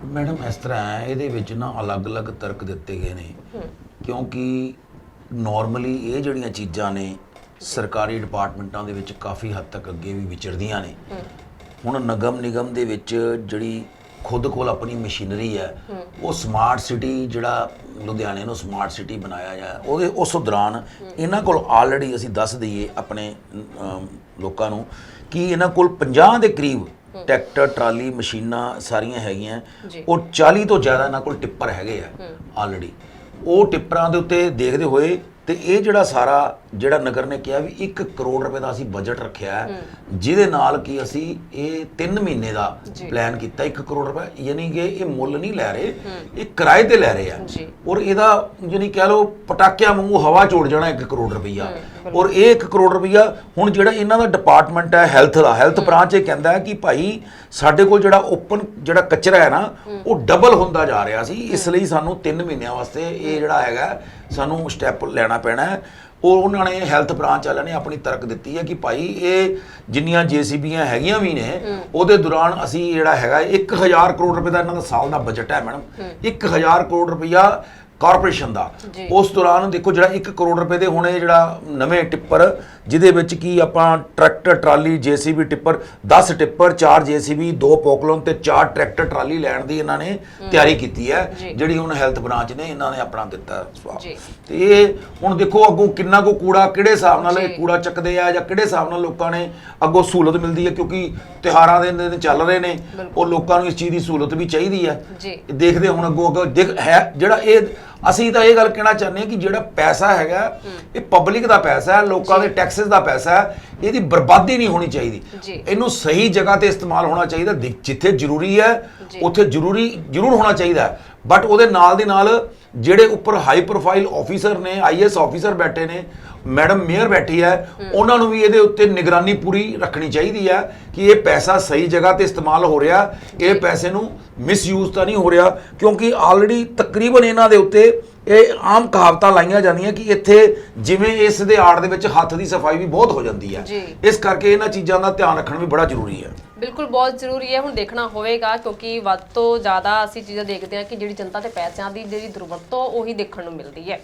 ਮੈਡਮ ਇਸ ਤਰ੍ਹਾਂ ਹੈ ਇਹਦੇ ਵਿੱਚ ਨਾ ਅਲੱਗ-ਅਲੱਗ ਤਰਕ ਦਿੱਤੇ ਗਏ ਨੇ। ਕਿਉਂਕਿ ਨਾਰਮਲੀ ਇਹ ਜਿਹੜੀਆਂ ਚੀਜ਼ਾਂ ਨੇ ਸਰਕਾਰੀ ਡਿਪਾਰਟਮੈਂਟਾਂ ਦੇ ਵਿੱਚ ਕਾਫੀ ਹੱਦ ਤੱਕ ਅੱਗੇ ਵੀ ਵਿਚਰਦੀਆਂ ਨੇ। ਹੁਣ ਨਗਮ ਨਿਗਮ ਦੇ ਵਿੱਚ ਜਿਹੜੀ ਖੁਦ ਕੋਲ ਆਪਣੀ ਮਸ਼ੀਨਰੀ ਹੈ। ਉਹ ਸਮਾਰਟ ਸਿਟੀ ਜਿਹੜਾ ਲੁਧਿਆਣੇ ਨੂੰ ਸਮਾਰਟ ਸਿਟੀ ਬਣਾਇਆ ਜਾ ਉਹਦੇ ਉਸ ਦੌਰਾਨ ਇਹਨਾਂ ਕੋਲ ਆਲਰੇਡੀ ਅਸੀਂ ਦੱਸ ਦਈਏ ਆਪਣੇ ਅਮ, ਲੋਕਾਂ ਨੂੰ ਕਿ ਇਹਨਾਂ ਕੋਲ 50 ਦੇ ਕਰੀਬ ਟਰੈਕਟਰ ਟਰਾਲੀ ਮਸ਼ੀਨਾਂ ਸਾਰੀਆਂ ਹੈਗੀਆਂ। ਜੀ। ਔਰ 40 ਤੋਂ ਜ਼ਿਆਦਾ ਇਹਨਾਂ ਕੋਲ ਟਿੱਪਰ ਹੈਗੇ ਆ ਆਲਰੇਡੀ ਉਹ ਟਿੱਪਰਾਂ ਦੇ ਉੱਤੇ ਦੇਖਦੇ ਹੋਏ ਤੇ ਇਹ ਜਿਹੜਾ ਸਾਰਾ ਜਿਹੜਾ ਨਗਰ ਨੇ ਕਿਹਾ ਵੀ 1 ਕਰੋੜ ਰੁਪਏ ਦਾ ਅਸੀਂ ਬਜਟ ਰੱਖਿਆ ਹੈ ਜਿਹਦੇ ਨਾਲ ਕਿ ਅਸੀਂ ਇਹ 3 ਮਹੀਨੇ ਦਾ। ਪਲਾਨ ਕੀਤਾ 1 ਕਰੋੜ ਰੁਪਏ ਯਾਨੀ ਕਿ ਇਹ ਮੁੱਲ ਨਹੀਂ ਲੈ ਰਹੇ ਇਹ ਕਿਰਾਏ ਤੇ ਲੈ ਰਹੇ ਆ। ਔਰ ਇਹਦਾ ਯਾਨੀ ਕਹਿ ਲਓ ਪਟਾਕਿਆਂ ਵਾਂਗੂ ਹਵਾ ਚੋੜ ਜਾਣਾ 1 ਕਰੋੜ ਰੁਪਈਆ। ਔਰ ਇਹ 1 ਕਰੋੜ ਰੁਪਈਆ ਹੁਣ ਜਿਹੜਾ ਇਹਨਾਂ ਦਾ ਡਿਪਾਰਟਮੈਂਟ ਹੈ ਹੈਲਥ ਦਾ ਹੈਲਥ ਬ੍ਰਾਂਚ ਇਹ ਕਹਿੰਦਾ ਹੈ ਕਿ ਭਾਈ ਸਾਡੇ ਕੋਲ ਜਿਹੜਾ ਓਪਨ ਜਿਹੜਾ ਕਚਰਾ ਹੈ ਨਾ ਉਹ ਡਬਲ ਹੁੰਦਾ ਜਾ ਰਿਹਾ ਸੀ ਇਸ ਲਈ ਸਾਨੂੰ 3 ਮਹੀਨਿਆਂ ਵਾਸਤੇ ਇਹ ਜਿਹੜਾ ਹੈਗਾ ਸਾਨੂੰ ਸਟੈਪ ਲੈਣਾ ਪੈਣਾ ਹੈ। ਔਰ ਉਹਨਾਂ ਨੇ ਹੈਲਥ ਬ੍ਰਾਂਚ ਵਾਲਿਆਂ ਨੇ ਆਪਣੀ ਤਰਕ ਦਿੱਤੀ ਹੈ ਕਿ ਭਾਈ ਇਹ ਜਿੰਨੀਆਂ ਜੀਸੀਬੀਆਂ ਹੈਗੀਆਂ ਵੀ ਨੇ ਉਹਦੇ ਦੌਰਾਨ ਅਸੀਂ ਜਿਹੜਾ ਹੈਗਾ 1000 ਕਰੋੜ ਰੁਪਏ ਦਾ ਇਹਨਾਂ ਦਾ ਸਾਲ ਦਾ ਬਜਟ ਹੈ ਮੈਡਮ 1000 ਕਰੋੜ ਰੁਪਈਆ ਕਾਰਪੋਰੇਸ਼ਨ ਦਾ। ਉਸ ਦੌਰਾਨ ਦੇਖੋ ਜਿਹੜਾ 1 ਕਰੋੜ ਰੁਪਏ ਦੇ ਹੁਣ ਇਹ ਜਿਹੜਾ ਨਵੇਂ ਟਿੱਪਰ ਜਿਹਦੇ ਵਿੱਚ ਕੀ ਆਪਾਂ tractor trolley JCB tipper 10 tipper 4 JCB 2 Poclain ਤੇ 4 ਟਰੈਕਟਰ ਟਰਾਲੀ ਲੈਣ ਦੀ ਇਹਨਾਂ ਨੇ ਤਿਆਰੀ ਕੀਤੀ ਹੈ। ਜਿਹੜੀ ਹੁਣ ਹੈਲਥ ਬ੍ਰਾਂਚ ਨੇ ਇਹਨਾਂ ਨੇ ਆਪਣਾ ਦਿੱਤਾ ਸਵਾਬ ਜੀ। ਤੇ ਇਹ ਹੁਣ ਦੇਖੋ ਅੱਗੋਂ ਕਿੰਨਾ ਕੋ ਕੂੜਾ ਕਿਹੜੇ ਹਿਸਾਬ ਨਾਲ ਇਹ। ਕੂੜਾ ਚੱਕਦੇ ਆ ਜਾਂ ਕਿਹੜੇ ਹਿਸਾਬ ਨਾਲ ਲੋਕਾਂ ਨੇ ਅੱਗੋਂ ਸਹੂਲਤ ਮਿਲਦੀ ਹੈ ਕਿਉਂਕਿ ਤਿਉਹਾਰਾਂ ਦੇ ਦਿਨ ਚੱਲ ਰਹੇ ਨੇ ਉਹ ਲੋਕਾਂ ਨੂੰ ਇਸ ਚੀਜ਼ ਦੀ ਸਹੂਲਤ ਵੀ ਚਾਹੀਦੀ ਹੈ ਜੀ। ਦੇਖਦੇ ਹੁਣ ਅੱਗੋਂ ਅੱਗੋਂ ਦੇਖ ਹੈ ਜਿਹੜਾ ਇਹ ਅਸੀਂ ਤਾਂ ਇਹ ਗੱਲ ਕਹਿਣਾ ਚਾਹੁੰਦੇ ਹਾਂ ਕਿ ਜਿਹੜਾ ਪੈਸਾ ਹੈਗਾ ਇਹ ਪਬਲਿਕ ਦਾ ਪੈਸਾ ਹੈ ਲੋਕਾਂ ਦੇ ਟੈਕਸਸ ਦਾ ਪੈਸਾ ਹੈ ਇਹਦੀ ਬਰਬਾਦੀ ਨਹੀਂ ਹੋਣੀ ਚਾਹੀਦੀ। ਇਹਨੂੰ ਸਹੀ ਜਗ੍ਹਾ ਤੇ ਇਸਤੇਮਾਲ ਹੋਣਾ ਚਾਹੀਦਾ ਜਿੱਥੇ ਜ਼ਰੂਰੀ ਹੈ। ਉੱਥੇ ਜ਼ਰੂਰੀ ਜ਼ਰੂਰ ਹੋਣਾ ਚਾਹੀਦਾ ਬਟ ਉਹਦੇ ਨਾਲ ਦੇ ਨਾਲ ਜਿਹੜੇ ਉੱਪਰ ਹਾਈ ਪ੍ਰੋਫਾਈਲ ਆਫੀਸਰ ਨੇ ਆਈਐਸ ਆਫੀਸਰ ਬੈਠੇ ਨੇ ਮੈਡਮ ਮੇਅਰ ਬੈਠੀ ਹੈ ਉਹਨਾਂ ਨੂੰ ਵੀ ਇਹਦੇ ਉੱਤੇ ਨਿਗਰਾਨੀ ਪੂਰੀ ਰੱਖਣੀ ਚਾਹੀਦੀ ਹੈ ਕਿ ਇਹ ਪੈਸਾ ਸਹੀ ਜਗ੍ਹਾ ਤੇ ਇਸਤੇਮਾਲ ਹੋ ਰਿਹਾ ਇਹ ਪੈਸੇ ਨੂੰ ਮਿਸਯੂਜ਼ ਤਾਂ ਨਹੀਂ ਹੋ ਰਿਹਾ ਕਿਉਂਕਿ ਆਲਰੇਡੀ ਤਕਰੀਬਨ ਇਹਨਾਂ ਦੇ ਉੱਤੇ ਇਹ ਆਮ ਕਹਾਵਤਾਂ ਲਾਈਆਂ ਜਾਂਦੀਆਂ ਕਿ ਇੱਥੇ ਜਿਵੇਂ ਇਸ ਦੇ ਆੜ ਦੇ ਵਿੱਚ ਹੱਥ ਦੀ ਸਫ਼ਾਈ ਵੀ ਬਹੁਤ ਹੋ ਜਾਂਦੀ ਹੈ। ਜੀ। ਇਸ ਕਰਕੇ ਇਹਨਾਂ ਚੀਜ਼ਾਂ ਦਾ ਧਿਆਨ ਰੱਖਣਾ ਵੀ ਬੜਾ ਜ਼ਰੂਰੀ ਹੈ। ਬਿਲਕੁਲ ਬਹੁਤ ਜ਼ਰੂਰੀ ਹੈ। ਹੁਣ ਦੇਖਣਾ ਹੋਵੇਗਾ ਕਿਉਂਕਿ ਵੱਧ ਤੋਂ ਜ਼ਿਆਦਾ ਅਸੀਂ ਚੀਜ਼ਾਂ ਦੇਖਦੇ ਹਾਂ ਕਿ ਜਿਹੜੀ ਜਨਤਾ ਤੇ ਪੈਸਿਆਂ ਦੀ ਜਿਹੜੀ ਦੁਰਵਰਤੋਂ ਉਹੀ ਦੇਖਣ ਨੂੰ ਮਿਲਦੀ ਹੈ।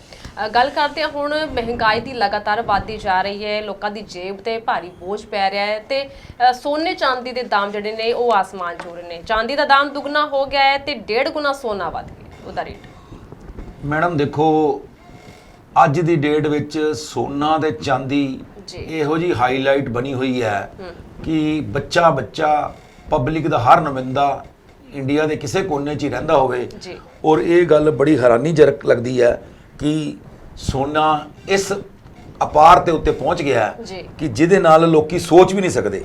ਅ, ਗੱਲ ਕਰਦੇ ਹਾਂ ਹੁਣ ਮਹਿੰਗਾਈ ਦੀ ਲਗਾਤਾਰ ਵਧਦੀ ਜਾ ਰਹੀ ਹੈ। ਲੋਕਾਂ ਦੀ ਜੇਬ ਤੇ ਭਾਰੀ ਬੋਝ ਪੈ ਰਿਹਾ ਹੈ ਤੇ ਅ, ਸੋਨੇ ਚਾਂਦੀ ਦੇ ਦਾਮ ਜਿਹੜੇ ਨੇ ਉਹ ਆਸਮਾਨ ਛੂ ਰਹੇ ਨੇ। ਚਾਂਦੀ ਦਾ ਦਾਮ ਦੁੱਗਣਾ ਹੋ ਗਿਆ ਹੈ ਤੇ ਡੇਢ ਗੁਣਾ ਸੋਨਾ ਵੱਧ ਗਿਆ ਉਹਦਾ ਰੇਟ ਮੈਡਮ ਦੇਖੋ ਅੱਜ ਦੀ ਡੇਟ ਵਿੱਚ ਸੋਨਾ ਤੇ ਚਾਂਦੀ। ਇਹੋ ਜੀ ਹਾਈਲਾਈਟ ਬਣੀ ਹੋਈ ਹੈ ਕਿ ਬੱਚਾ ਬੱਚਾ ਪਬਲਿਕ ਦਾ ਹਰ ਨੁਮਾਇੰਦਾ ਇੰਡੀਆ ਦੇ ਕਿਸੇ ਕੋਨੇ 'ਚ ਹੀ ਰਹਿੰਦਾ ਹੋਵੇ। ਔਰ ਇਹ ਗੱਲ ਬੜੀ ਹੈਰਾਨੀਜਨਕ ਲੱਗਦੀ ਹੈ ਕਿ ਸੋਨਾ ਇਸ ਅਪਾਰ ਤੇ ਉੱਤੇ ਪਹੁੰਚ ਗਿਆ। ਕਿ ਜਿਹਦੇ ਨਾਲ ਲੋਕੀ ਸੋਚ ਵੀ ਨਹੀਂ ਸਕਦੇ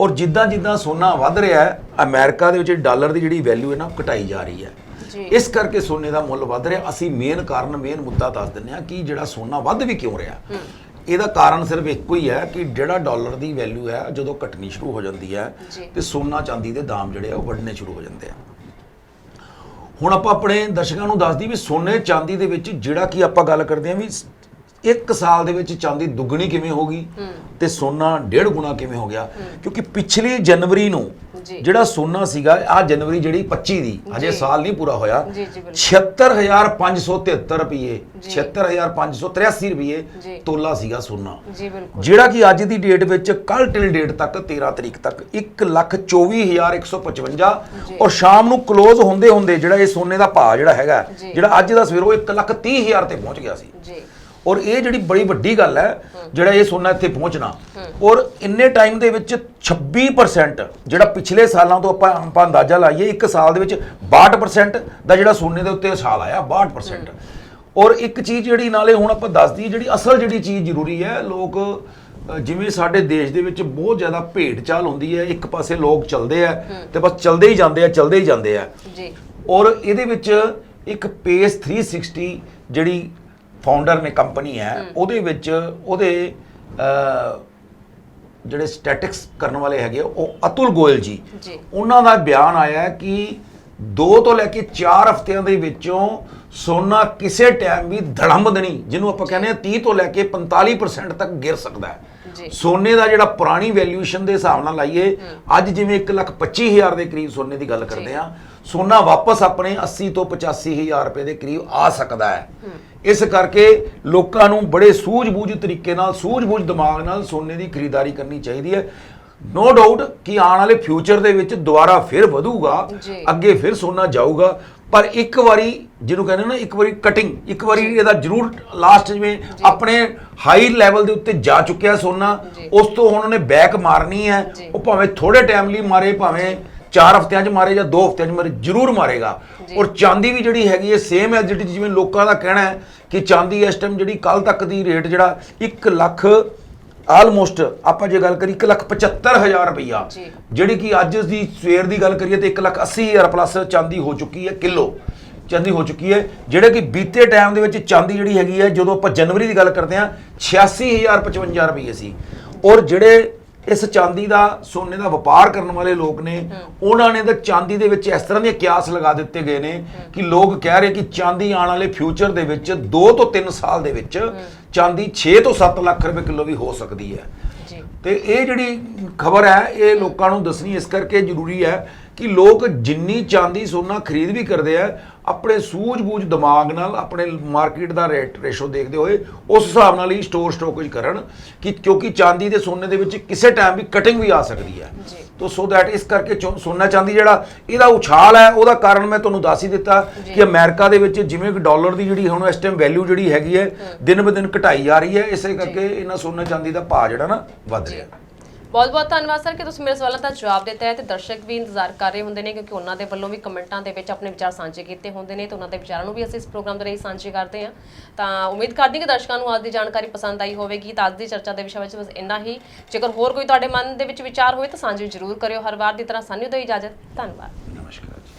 ਔਰ ਜਿੱਦਾਂ ਜਿੱਦਾਂ ਸੋਨਾ ਵੱਧ ਰਿਹਾ ਹੈ ਅਮਰੀਕਾ ਦੇ ਵਿੱਚ ਡਾਲਰ ਦੀ ਜਿਹੜੀ ਵੈਲਿਊ ਹੈ ਨਾ ਘਟਾਈ ਜਾ ਰਹੀ ਹੈ। ਇਸ ਕਰਕੇ ਸੋਨੇ ਦਾ ਮੁੱਲ ਵੱਧ ਰਿਹਾ। ਅਸੀਂ ਮੇਨ ਕਾਰਨ ਮੇਨ ਮੁੱਦਾ ਦੱਸ ਦਿੰਦੇ ਹਾਂ ਕਿ ਜਿਹੜਾ ਸੋਨਾ ਵੱਧ ਵੀ ਕਿਉਂ ਰਿਹਾ। ਇਹਦਾ ਕਾਰਨ ਸਿਰਫ ਇੱਕੋ ਹੀ ਹੈ ਕਿ ਜਿਹੜਾ ਡਾਲਰ ਦੀ ਵੈਲਿਊ ਹੈ ਜਦੋਂ ਘਟਣੀ ਸ਼ੁਰੂ ਹੋ ਜਾਂਦੀ ਹੈ। ਤੇ ਸੋਨਾ ਚਾਂਦੀ ਦੇ ਦਾਮ ਜਿਹੜੇ ਆ ਉਹ ਵੱਧਣੇ ਸ਼ੁਰੂ ਹੋ ਜਾਂਦੇ ਆ। ਹੁਣ ਆਪਾਂ ਆਪਣੇ ਦਰਸ਼ਕਾਂ ਨੂੰ ਦੱਸਦੀ ਵੀ ਸੋਨੇ ਚਾਂਦੀ ਦੇ ਵਿੱਚ ਜਿਹੜਾ ਕਿ ਆਪਾਂ ਗੱਲ ਕਰਦੇ ਹਾਂ ਵੀ ਇੱਕ ਸਾਲ ਦੇ ਵਿੱਚ ਚਾਂਦੀ ਦੁੱਗਣੀ ਕਿਵੇਂ ਹੋ ਗਈ ਤੇ ਸੋਨਾ ਡੇਢ ਗੁਣਾ ਕਿਵੇਂ ਹੋ ਗਿਆ ਕਿਉਂਕਿ ਪਿਛਲੀ ਜਨਵਰੀ ਨੂੰ। ਜਿਹੜਾ ਸੋਨਾ ਸੀਗਾ ਆ ਜਨਵਰੀ ਜਿਹੜੀ 25 ਦੀ ਅਜੇ। ਸਾਲ ਨਹੀਂ ਪੂਰਾ ਹੋਇਆ ਜੀ, ਜੀ, ਬਿਲਕੁਲ। 76573 ਰੁਪਏ ਜੀ। 76583 ਰੁਪਏ। ਤੋਲਾ ਸੀਗਾ ਸੋਨਾ ਜਿਹੜਾ ਕਿ ਅੱਜ ਦੀ ਡੇਟ ਵਿੱਚ ਕੱਲ ਟਿਲ ਡੇਟ ਤੱਕ 13 ਤਰੀਕ ਤੱਕ 124155 ਜੀ। ਔਰ ਸ਼ਾਮ ਨੂੰ ਕਲੋਜ਼ ਹੁੰਦੇ ਹੁੰਦੇ ਜਿਹੜਾ ਇਹ ਸੋਨੇ ਦਾ ਭਾਅ ਜਿਹੜਾ ਹੈਗਾ। ਜਿਹੜਾ ਅੱਜ ਦਾ ਸਵੇਰ ਉਹ 130000 ਤੇ ਪਹੁੰਚ ਗਿਆ ਸੀ ਜੀ ਔਰ ਇਹ ਜਿਹੜੀ ਬੜੀ ਵੱਡੀ ਗੱਲ ਹੈ ਜਿਹੜਾ ਇਹ ਸੋਨਾ ਇੱਥੇ ਪਹੁੰਚਣਾ ਔਰ ਇੰਨੇ ਟਾਈਮ ਦੇ ਵਿੱਚ 26% ਜਿਹੜਾ ਪਿਛਲੇ ਸਾਲਾਂ ਤੋਂ ਆਪਾਂ ਆਪਾਂ ਅੰਦਾਜ਼ਾ ਲਾਈਏ ਇੱਕ ਸਾਲ ਦੇ ਵਿੱਚ 62% ਦਾ ਜਿਹੜਾ ਸੋਨੇ ਦੇ ਉੱਤੇ ਉਛਾਲ ਆਇਆ 62% ਔਰ ਇੱਕ ਚੀਜ਼ ਜਿਹੜੀ ਨਾਲੇ ਹੁਣ ਆਪਾਂ ਦੱਸ ਦਈਏ ਜਿਹੜੀ ਅਸਲ ਜਿਹੜੀ ਚੀਜ਼ ਜ਼ਰੂਰੀ ਹੈ ਲੋਕ ਜਿਵੇਂ ਸਾਡੇ ਦੇਸ਼ ਦੇ ਵਿੱਚ ਬਹੁਤ ਜ਼ਿਆਦਾ ਭੇਡ ਚਾਲ ਹੁੰਦੀ ਹੈ ਇੱਕ ਪਾਸੇ ਲੋਕ ਚੱਲਦੇ ਆ ਤੇ ਬਸ ਚੱਲਦੇ ਹੀ ਜਾਂਦੇ ਆ ਚੱਲਦੇ ਹੀ ਜਾਂਦੇ ਆ। ਜੀ। ਔਰ ਇਹਦੇ ਵਿੱਚ ਇੱਕ ਪੇਸ 360 ਜਿਹੜੀ ਫਾਊਂਡਰ ਨੇ ਕੰਪਨੀ ਹੈ ਉਹਦੇ ਵਿੱਚ ਉਹਦੇ ਜਿਹੜੇ ਸਟੈਟਿਕਸ ਕਰਨ ਵਾਲੇ ਹੈਗੇ ਉਹ ਅਤੁਲ ਗੋਇਲ ਜੀ। ਉਹਨਾਂ ਦਾ ਬਿਆਨ ਆਇਆ ਹੈ ਕਿ 2 ਤੋਂ ਲੈ ਕੇ 4 ਹਫ਼ਤਿਆਂ ਦੇ ਵਿੱਚੋਂ ਸੋਨਾ ਕਿਸੇ ਟਾਈਮ ਵੀ ਧੜੰਬਦਣੀ ਜਿਹਨੂੰ ਆਪਾਂ ਕਹਿੰਦੇ ਆ 30 ਤੋਂ ਲੈ ਕੇ 45% ਤੱਕ ਗਿਰ ਸਕਦਾ ਹੈ। ਸੋਨੇ ਦਾ ਜਿਹੜਾ ਪੁਰਾਣੀ ਵੈਲਿਊਏਸ਼ਨ ਦੇ ਹਿਸਾਬ ਨਾਲ ਲਾਈਏ ਅੱਜ ਜਿਵੇਂ 1 ਲੱਖ 25 ਹਜ਼ਾਰ ਦੇ ਕਰੀਬ ਸੋਨੇ ਦੀ ਗੱਲ ਕਰਦੇ ਆ ਸੋਨਾ ਵਾਪਸ ਆਪਣੇ 80 ਤੋਂ 85 ਹਜ਼ਾਰ ਰੁਪਏ ਦੇ ਕਰੀਬ ਆ ਸਕਦਾ ਹੈ। ਇਸ ਕਰਕੇ ਲੋਕਾਂ ਨੂੰ ਬੜੇ ਸੂਝ-ਬੂਝ ਤਰੀਕੇ ਨਾਲ ਸੂਝ-ਬੂਝ ਦਿਮਾਗ ਨਾਲ ਸੋਨੇ ਦੀ ਖਰੀਦਦਾਰੀ ਕਰਨੀ ਚਾਹੀਦੀ ਹੈ। ਨੋ ਡਾਊਟ ਕਿ ਆਉਣ ਵਾਲੇ ਫਿਊਚਰ ਦੇ ਵਿੱਚ ਦੁਬਾਰਾ ਫਿਰ ਵਧੂਗਾ। ਅੱਗੇ ਫਿਰ ਸੋਨਾ ਜਾਊਗਾ। ਪਰ ਇੱਕ ਵਾਰੀ ਜਿਹਨੂੰ ਕਹਿੰਦੇ ਨਾ ਇੱਕ ਵਾਰੀ ਕਟਿੰਗ ਇੱਕ ਵਾਰੀ ਇਹਦਾ ਜ਼ਰੂਰ ਲਾਸਟ ਜਿਵੇਂ ਆਪਣੇ ਹਾਈ ਲੈਵਲ ਦੇ ਉੱਤੇ ਜਾ ਚੁੱਕਿਆ ਸੋਨਾ। ਉਸ ਤੋਂ ਹੁਣ ਉਹਨੇ ਬੈਕ ਮਾਰਨੀ ਹੈ। ਉਹ ਭਾਵੇਂ ਥੋੜੇ ਟਾਈਮ ਲਈ ਮਾਰੇ ਭਾਵੇਂ 4 ਹਫ਼ਤਿਆਂ 'ਚ ਮਾਰੇ ਜਾਂ 2 ਹਫ਼ਤਿਆਂ 'ਚ ਮਾਰੇ ਜ਼ਰੂਰ ਮਾਰੇਗਾ। ਔਰ ਚਾਂਦੀ ਵੀ ਜਿਹੜੀ ਹੈਗੀ ਹੈ ਸੇਮ ਹੈ ਜਿਹੜੀ ਜਿਵੇਂ ਲੋਕਾਂ ਦਾ ਕਹਿਣਾ ਹੈ ਕਿ ਚਾਂਦੀ ਇਸ ਟਾਈਮ ਜਿਹੜੀ ਕੱਲ ਤੱਕ ਦੀ ਰੇਟ ਜਿਹੜਾ 1 ਲੱਖ ਆਲਮੋਸਟ ਆਪਾਂ ਜੇ ਗੱਲ ਕਰੀ 1 ਲੱਖ 75 ਹਜ਼ਾਰ ਰੁਪਈਆ। ਜਿਹੜੀ ਕਿ ਅੱਜ ਦੀ ਸਵੇਰ ਦੀ ਗੱਲ ਕਰੀਏ ਤੇ 1 ਲੱਖ 80 ਹਜ਼ਾਰ ਪਲੱਸ ਚਾਂਦੀ ਹੋ ਚੁੱਕੀ ਹੈ ਕਿਲੋ ਚਾਂਦੀ ਹੋ ਚੁੱਕੀ ਹੈ ਜਿਹੜੇ ਕਿ ਬੀਤੇ ਟਾਈਮ ਦੇ ਵਿੱਚ ਚਾਂਦੀ ਜਿਹੜੀ ਹੈਗੀ ਹੈ ਜਦੋਂ ਆਪਾਂ ਜਨਵਰੀ ਦੀ ਗੱਲ ਕਰਦੇ ਹਾਂ 86055 ਰੁਪਏ ਸੀ ਔਰ ਜਿਹੜੇ ਇਸ ਚਾਂਦੀ ਦਾ ਸੋਨੇ ਦਾ ਵਪਾਰ ਕਰਨ ਵਾਲੇ ਲੋਕ ਨੇ ਉਹਨਾਂ ਨੇ ਤਾਂ ਚਾਂਦੀ ਦੇ ਵਿੱਚ ਇਸ ਤਰ੍ਹਾਂ ਦੀਆਂ ਕਿਆਸ ਲਗਾ ਦਿੱਤੇ ਗਏ ਨੇ ਕਿ ਲੋਕ ਕਹਿ ਰਹੇ ਕਿ ਚਾਂਦੀ ਆਉਣ ਵਾਲੇ ਫਿਊਚਰ ਦੇ ਵਿੱਚ 2 ਤੋਂ 3 ਸਾਲ ਦੇ ਵਿੱਚ ਚਾਂਦੀ 6 ਤੋਂ 7 ਲੱਖ ਰੁਪਏ ਕਿਲੋ ਵੀ ਹੋ ਸਕਦੀ ਹੈ। ਜੀ। ਤੇ ਇਹ ਜਿਹੜੀ ਖਬਰ ਹੈ ਇਹ ਲੋਕਾਂ ਨੂੰ ਦੱਸਣੀ ਇਸ ਕਰਕੇ ਜ਼ਰੂਰੀ ਹੈ ਕਿ ਲੋਕ ਜਿੰਨੀ ਚਾਂਦੀ ਸੋਨਾ ਖਰੀਦ ਵੀ ਕਰਦੇ ਆ ਆਪਣੇ ਸੂਝ-ਬੂਝ ਦਿਮਾਗ ਨਾਲ ਆਪਣੇ ਮਾਰਕੀਟ ਦਾ ਰੇਟ ਰੇਸ਼ੋ ਦੇਖਦੇ ਹੋਏ ਉਸ ਹਿਸਾਬ ਨਾਲ ਹੀ ਸਟੋਰ ਸਟੋਕੇਜ ਕਰਨ ਕਿ ਕਿਉਂਕਿ ਚਾਂਦੀ ਤੇ ਸੋਨੇ ਦੇ ਵਿੱਚ ਕਿਸੇ ਟਾਈਮ ਵੀ ਕਟਿੰਗ ਵੀ ਆ ਸਕਦੀ ਹੈ। ਤੋ ਸੋ ਦੈਟ ਇਸ ਕਰਕੇ ਸੋਨਾ ਚਾਂਦੀ ਜਿਹੜਾ ਇਹਦਾ ਉਛਾਲ ਹੈ ਉਹਦਾ ਕਾਰਨ ਮੈਂ ਤੁਹਾਨੂੰ ਦੱਸ ਹੀ ਦਿੱਤਾ ਕਿ ਅਮਰੀਕਾ ਦੇ ਵਿੱਚ ਜਿਵੇਂ ਕਿ ਡਾਲਰ ਦੀ ਜਿਹੜੀ ਹੁਣ ਇਸ ਟਾਈਮ ਵੈਲਿਊ ਜਿਹੜੀ ਹੈਗੀ ਹੈ ਦਿਨ ਬ ਦਿਨ ਘਟਾਈ ਜਾ ਰਹੀ ਹੈ ਇਸੇ ਕਰਕੇ ਇਹਨਾਂ ਸੋਨਾ ਚਾਂਦੀ ਦਾ ਭਾਅ ਜਿਹੜਾ ਨਾ ਵੱਧ ਰਿਹਾ। ਬਹੁਤ ਬਹੁਤ ਧੰਨਵਾਦ, ਸਰ, ਕਿ ਤੁਸੀਂ ਮੇਰੇ ਸਵਾਲਾਂ ਦਾ ਜਵਾਬ ਦਿੱਤਾ ਹੈ ਤੇ ਦਰਸ਼ਕ ਵੀ ਇੰਤਜ਼ਾਰ ਕਰ ਰਹੇ ਹੁੰਦੇ ਨੇ ਕਿਉਂਕਿ ਉਹਨਾਂ ਦੇ ਵੱਲੋਂ ਵੀ ਕਮੈਂਟਾਂ ਦੇ ਵਿੱਚ ਆਪਣੇ ਵਿਚਾਰ ਸਾਂਝੇ ਕੀਤੇ ਹੁੰਦੇ ਨੇ ਤੇ ਉਹਨਾਂ ਦੇ ਵਿਚਾਰਾਂ ਨੂੰ ਵੀ ਅਸੀਂ ਇਸ ਪ੍ਰੋਗਰਾਮ ਦੇ ਰਾਹੀਂ ਸਾਂਝੇ ਕਰਦੇ ਹਾਂ। ਤਾਂ ਉਮੀਦ ਕਰਦੀ ਕਿ ਦਰਸ਼ਕਾਂ ਨੂੰ ਅੱਜ ਦੀ ਜਾਣਕਾਰੀ ਪਸੰਦ ਆਈ ਹੋਵੇਗੀ। ਤਾਂ ਅੱਜ ਦੀ ਚਰਚਾ ਦੇ ਵਿਸ਼ੇ ਵਿੱਚ ਬਸ ਇੰਨਾ ਹੀ। ਜੇਕਰ ਹੋਰ ਕੋਈ ਤੁਹਾਡੇ ਮਨ ਦੇ ਵਿੱਚ ਵਿਚਾਰ ਹੋਏ ਤਾਂ ਸਾਂਝੇ ਜ਼ਰੂਰ ਕਰਿਓ। ਹਰ ਵਾਰ ਦੀ ਤਰ੍ਹਾਂ ਸਾਨੂੰ ਦਿਓ ਇਜਾਜ਼ਤ। ਧੰਨਵਾਦ। ਨਮਸਕਾਰ।